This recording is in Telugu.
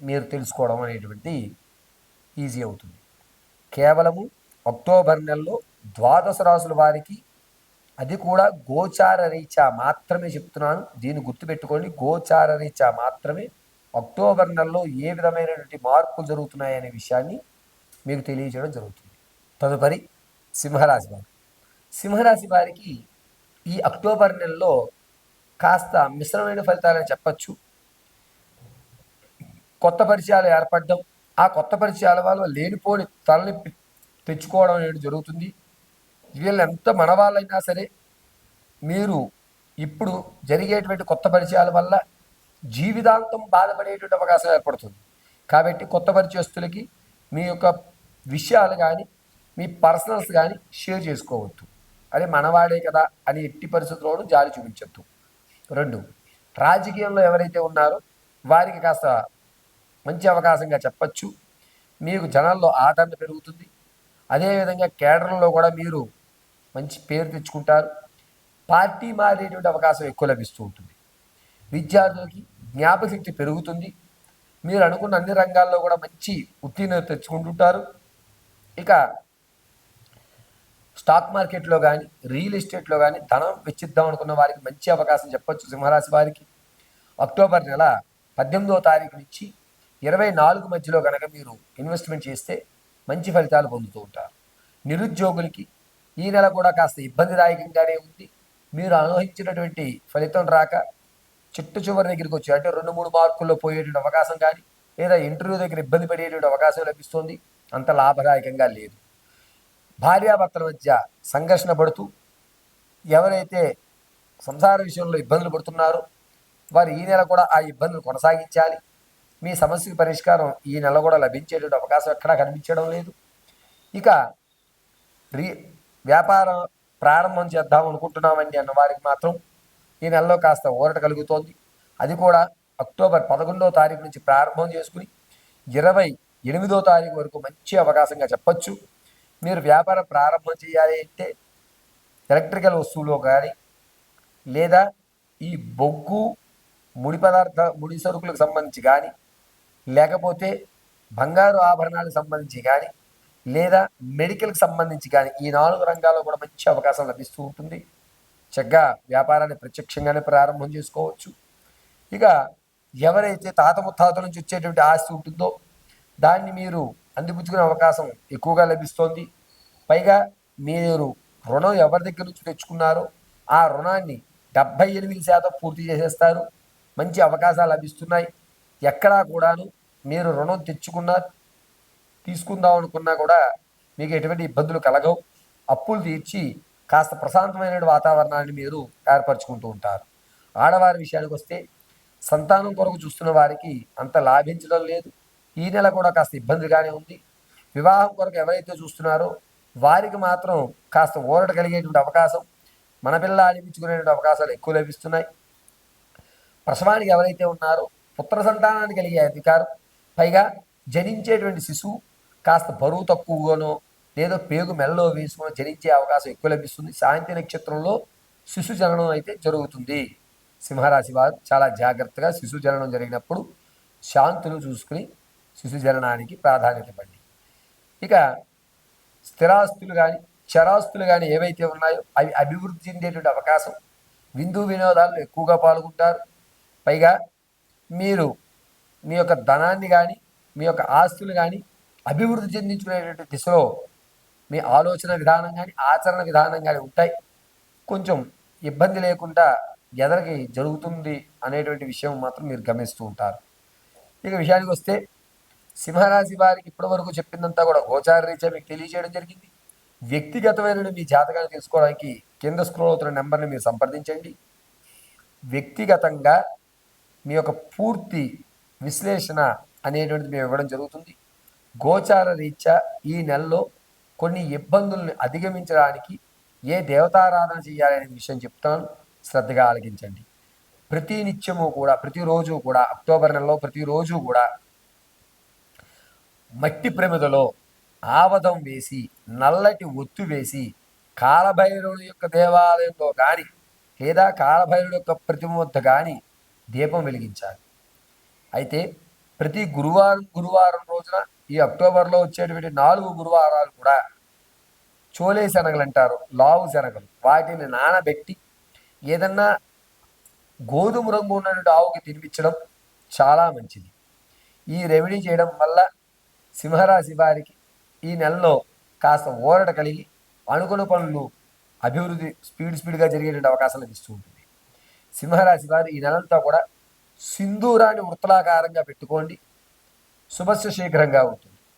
మీరు తెలుసుకోవడం అనేటువంటి ఈజీ అవుతుంది. కేవలము అక్టోబర్ నెలలో ద్వాదశ రాసుల వారికి అది కూడా గోచార రీత్యా మాత్రమే చెప్తున్నాను. దీన్ని గుర్తుపెట్టుకోండి. గోచార రీత్యా మాత్రమే అక్టోబర్ నెలలో ఏ విధమైనటువంటి మార్పులు జరుగుతున్నాయనే విషయాన్ని మీకు తెలియజేయడం జరుగుతుంది. తదుపరి సింహరాశి వారు. సింహరాశి వారికి ఈ అక్టోబర్ నెలలో కాస్త మిశ్రమైన ఫలితాలని చెప్పచ్చు. కొత్త పరిచయాలు ఏర్పడడం ఆ కొత్త పరిచయాల వల్ల లేనిపోని తలని తెచ్చుకోవడం అనేది జరుగుతుంది. వీళ్ళు ఎంత మనవాళ్ళైనా సరే మీరు ఇప్పుడు జరిగేటువంటి కొత్త పరిచయాల వల్ల జీవితాంతం బాధపడేటువంటి అవకాశం ఏర్పడుతుంది. కాబట్టి కొత్త పరిచయస్తులకి మీ యొక్క విషయాలు కానీ మీ పర్సనల్స్ కానీ షేర్ చేసుకోవద్దు. అదే మనవాడే కదా అని ఎట్టి పరిస్థితుల్లోనూ జాలి చూపించద్దు. రెండు రాజకీయంలో ఎవరైతే ఉన్నారో వారికి కాస్త మంచి అవకాశంగా చెప్పచ్చు. మీకు జనాల్లో ఆదరణ పెరుగుతుంది. అదేవిధంగా కేడర్లో కూడా మీరు మంచి పేరు తెచ్చుకుంటారు. పార్టీ మారేటువంటి అవకాశం ఎక్కువ లభిస్తూ ఉంటుంది. విద్యార్థులకి జ్ఞాపశక్తి పెరుగుతుంది. మీరు అనుకున్న అన్ని రంగాల్లో కూడా మంచి ఉత్తీర్ణత తెచ్చుకుంటుంటారు. ఇక స్టాక్ మార్కెట్లో కానీ రియల్ ఎస్టేట్లో కానీ ధనం వెచ్చిద్దాం అనుకున్న వారికి మంచి అవకాశం చెప్పొచ్చు సింహరాశి వారికి. అక్టోబర్ నెల పద్దెనిమిదవ తారీఖు నుంచి ఇరవై నాలుగు మధ్యలో కనుక మీరు ఇన్వెస్ట్మెంట్ చేస్తే మంచి ఫలితాలు పొందుతూ ఉంటారు. నిరుద్యోగులకి ఈ నెల కూడా కాస్త ఇబ్బందిదాయకంగానే ఉంది. మీరు అనుభవించినటువంటి ఫలితం రాక చిట్టు చివరి దగ్గరికి వచ్చి అంటే రెండు మూడు మార్కుల్లో పోయేటువంటి అవకాశం కానీ లేదా ఇంటర్వ్యూ దగ్గర ఇబ్బంది పడేటువంటి అవకాశం లభిస్తుంది. అంత లాభదాయకంగా లేదు. భార్యాభర్తల మధ్య సంఘర్షణ పడుతూ ఎవరైతే సంసార విషయంలో ఇబ్బందులు పడుతున్నారో వారు ఈ నెల కూడా ఆ ఇబ్బందులు కొనసాగించాలి. మీ సమస్యకు పరిష్కారం ఈ నెల కూడా లభించేటువంటి అవకాశం ఎక్కడా కనిపించడం లేదు. ఇక రీ వ్యాపారం ప్రారంభం చేద్దాం అనుకుంటున్నామండి అన్న వారికి మాత్రం ఈ నెలలో కాస్త ఊరట కలుగుతోంది. అది కూడా అక్టోబర్ పదకొండవ తారీఖు నుంచి ప్రారంభం చేసుకుని ఇరవై ఎనిమిదో తారీఖు వరకు మంచి అవకాశంగా చెప్పచ్చు. మీరు వ్యాపారం ప్రారంభం చేయాలి అంటే ఎలక్ట్రికల్ వస్తువులు కానీ లేదా ఈ బొగ్గు ముడి పదార్థ ముడి సరుకులకు సంబంధించి కానీ లేకపోతే బంగారు ఆభరణాలకు సంబంధించి కానీ లేదా మెడికల్కి సంబంధించి కానీ ఈ నాలుగు రంగాల్లో కూడా మంచి అవకాశం లభిస్తూ ఉంటుంది. చక్కగా వ్యాపారాన్ని ప్రత్యక్షంగానే ప్రారంభం చేసుకోవచ్చు. ఇక ఎవరైతే తాత ముత్తాతల నుంచి వచ్చేటువంటి ఆస్తి ఉంటుందో దాన్ని మీరు అందిపుచ్చుకునే అవకాశం ఎక్కువగా లభిస్తోంది. పైగా మీరు రుణం ఎవరి దగ్గర నుంచి తెచ్చుకున్నారో ఆ రుణాన్ని డెబ్బై ఎనిమిది శాతం పూర్తి చేసేస్తారు. మంచి అవకాశాలు లభిస్తున్నాయి. ఎక్కడా కూడాను మీరు రుణం తెచ్చుకున్నా తీసుకుందాం అనుకున్నా కూడా మీకు ఎటువంటి ఇబ్బందులు కలగవు. అప్పులు తీర్చి కాస్త ప్రశాంతమైన వాతావరణాన్ని మీరు ఏర్పరచుకుంటూ ఉంటారు. ఆడవారి విషయానికి వస్తే సంతానం కొరకు చూస్తున్న వారికి అంత లాభించడం లేదు. ఈ నెల కూడా కాస్త ఇబ్బందిగానే ఉంది. వివాహం కొరకు ఎవరైతే చూస్తున్నారో వారికి మాత్రం కాస్త ఊరట కలిగేటువంటి అవకాశం మన పిల్ల అనిపించుకునేటువంటి అవకాశాలు ఎక్కువ లభిస్తున్నాయి. ప్రసవానికి ఎవరైతే ఉన్నారో పుత్ర సంతానాన్ని కలిగే అధికారం పైగా జనించేటువంటి శిశువు కాస్త బరువు తక్కువగానో లేదో పేగు మెల్లో వేసుకుని జనించే అవకాశం ఎక్కువ లభిస్తుంది. శాంతి నక్షత్రంలో శిశు జననం అయితే జరుగుతుంది. సింహరాశి వారు చాలా జాగ్రత్తగా శిశు జననం జరిగినప్పుడు శాంతులు చూసుకుని శిశు జననానికి ప్రాధాన్యత ఇవ్వండి. ఇక స్థిరాస్తులు కానీ చరాస్తులు కానీ ఏవైతే ఉన్నాయో అవి అభివృద్ధి చెందేటువంటి అవకాశం. విందు వినోదాలు ఎక్కువగా పాల్గొంటారు. పైగా మీరు మీ యొక్క ధనాన్ని కానీ మీ యొక్క ఆస్తులు కానీ అభివృద్ధి చెందించుకునేటువంటి దిశలో మీ ఆలోచన విధానం కానీ ఆచరణ విధానం కానీ ఉంటాయి. కొంచెం ఇబ్బంది లేకుండా ఎదరికి జరుగుతుంది అనేటువంటి విషయం మాత్రం మీరు గమనిస్తూ ఉంటారు. ఇక విషయానికి వస్తే సింహరాశి వారికి ఇప్పటివరకు చెప్పిందంతా కూడా గోచార రీత్యా మీకు తెలియజేయడం జరిగింది. వ్యక్తిగతమైన మీ జాతకాన్ని తెలుసుకోవడానికి కింద స్క్రోల్ అవుతున్న నెంబర్ని మీరు సంప్రదించండి. వ్యక్తిగతంగా మీ యొక్క పూర్తి విశ్లేషణ అనేటువంటిది మేము ఇవ్వడం జరుగుతుంది. గోచార రీత్యా ఈ నెలలో కొన్ని ఇబ్బందుల్ని అధిగమించడానికి ఏ దేవతారాధన చేయాలనే విషయం చెప్తాను. శ్రద్ధగా ఆలకించండి. ప్రతి నిత్యము కూడా ప్రతిరోజు కూడా అక్టోబర్ నెలలో ప్రతిరోజు కూడా మట్టి ప్రమిదలో ఆవదం వేసి నల్లటి ఒత్తు వేసి కాలభైరవుడి యొక్క దేవాలయంలో కానీ లేదా కాలభైరుడు యొక్క ప్రతిమ వద్ద కానీ దీపం వెలిగించాలి. అయితే ప్రతి గురువారం గురువారం రోజున ఈ అక్టోబర్లో వచ్చేటువంటి నాలుగు గురువారాలు కూడా చోలే శనగలు అంటారు లావు శనగలు. వాటిని నానబెట్టి ఏదన్నా గోధుమ రంగు ఉన్నటువంటి ఆవుకి తినిపించడం చాలా మంచిది. ఈ రెమెడీ చేయడం వల్ల సింహరాశి వారికి ఈ నెలలో కాస్త ఊరట కలిగి అనుకున్న పనులు అభివృద్ధి స్పీడ్ స్పీడ్గా జరిగేటువంటి అవకాశాలు ఇస్తూ ఉంటుంది. సింహరాశి వారు ఈ నెలంతా కూడా సింధూరాన్ని వృత్తలాకారంగా పెట్టుకోండి. శుభస్య శీఘ్రంగా ఉంటుంది